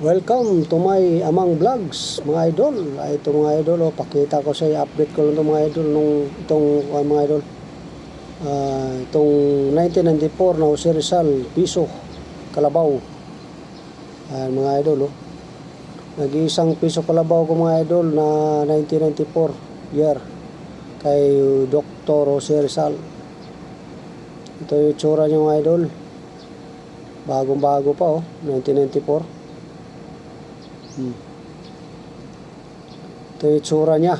Welcome to my Amang Vlogs, mga idol. Ay, ito mga idol, oh, pakita ko sa update ko lang ito mga idol nung itong uh, mga idol. Ah, itong 1994 na Jose Rizal, Piso, Kalabaw. Ayan mga idol, oh. Nag-iisang piso kalabaw ko mga idol na 1994 year kay Dr. Jose Rizal. Ito yung itsura niya mga idol. Bagong bago pa oh, 1994. Hmm. Ito yung itsura niya.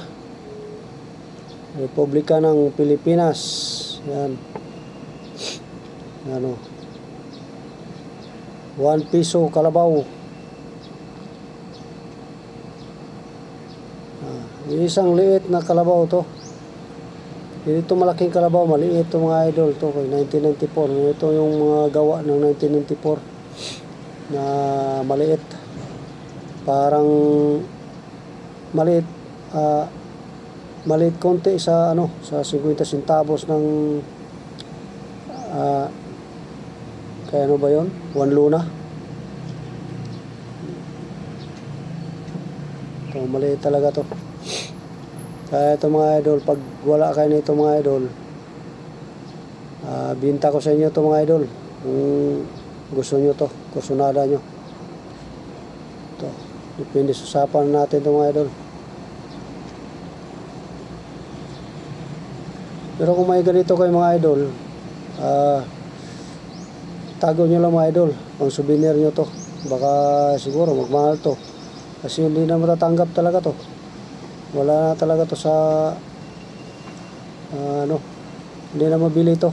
Republika ng Pilipinas. Yan. Ano. One piso kalabaw. Ah, isang liit na kalabaw to. Ito malaking kalabaw, maliit ito mga idol to kay 1994. Ito yung mga gawa ng 1994 na maliit. Parang maliit ah maliit konti sa ano sa 50 centavos ng ah kaya ano ba yon? One luna. Ito, maliit talaga to. Kaya ito mga idol, pag wala kayo nito mga idol, ah binta ko sa inyo to mga idol. Kung gusto nyo to, kursunada nyo. Ito, depende sa usapan natin to mga idol. Pero kung may ganito kayo mga idol, ah tago nyo lang mga idol, pang souvenir nyo to. Baka siguro magmahal to. Kasi hindi na matatanggap talaga to. Wala na talaga to sa ah, ano, hindi na mabili to.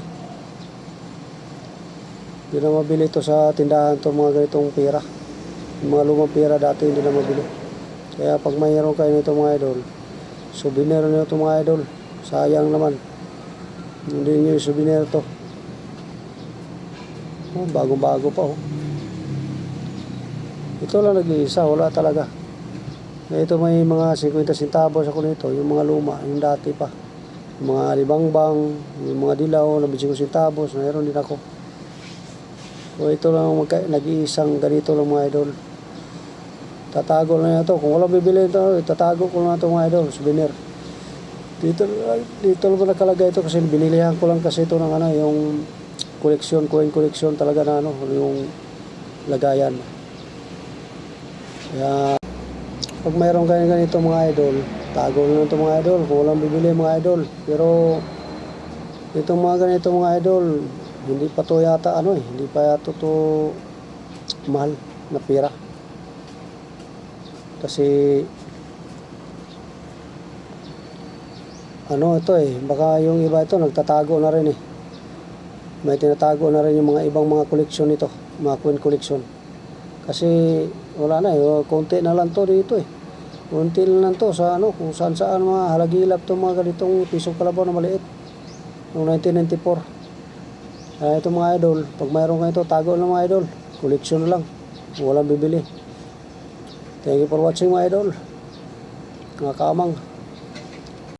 Hindi na mabili to sa tindahan to mga ganitong pera. Yung mga lumang pera dati hindi na mabili. Kaya pag mayroon kayo nito mga idol, souvenir nyo to mga idol. Sayang naman. Hindi nyo yung souvenir to. Oh, bagong-bago pa oh. Ito lang nag-iisa, wala talaga. Eh, Ito may mga 50 centavos ako nito, yung mga luma, yung dati pa. Yung mga libangbang, yung mga dilaw, na 25 centavos, mayroon din ako. So ito lang nag-iisang ganito lang mga idol. Tatago lang ito. Kung walang bibili ito, tatago ko lang ito mga idol, souvenir. Dito, dito lang nakalagay ito kasi binilihan ko lang kasi ito ng ano, yung koleksyon, coin collection talaga na ano, yung lagayan. Kaya pag mayroon kayo ganito mga idol, tago na lang ito mga idol. Kung walang bibili mga idol. Pero itong mga ganito mga idol, hindi pa to yata ano eh, hindi pa yata to mahal na pera. Kasi ano ito eh, baka yung iba ito nagtatago na rin eh. May tinatago na rin yung mga ibang mga koleksyon nito, mga coin collection. Kasi wala na eh, konti na lang to dito eh. Konti na lang to sa ano, kung saan saan mga halagilap to mga ganitong pisong kalabaw na maliit. Noong 1994. Kaya ito mga idol, pag mayroon kayo ito, tago lang mga idol. Koleksyon lang. Walang bibili. Thank you for watching mga idol. Mga kamang.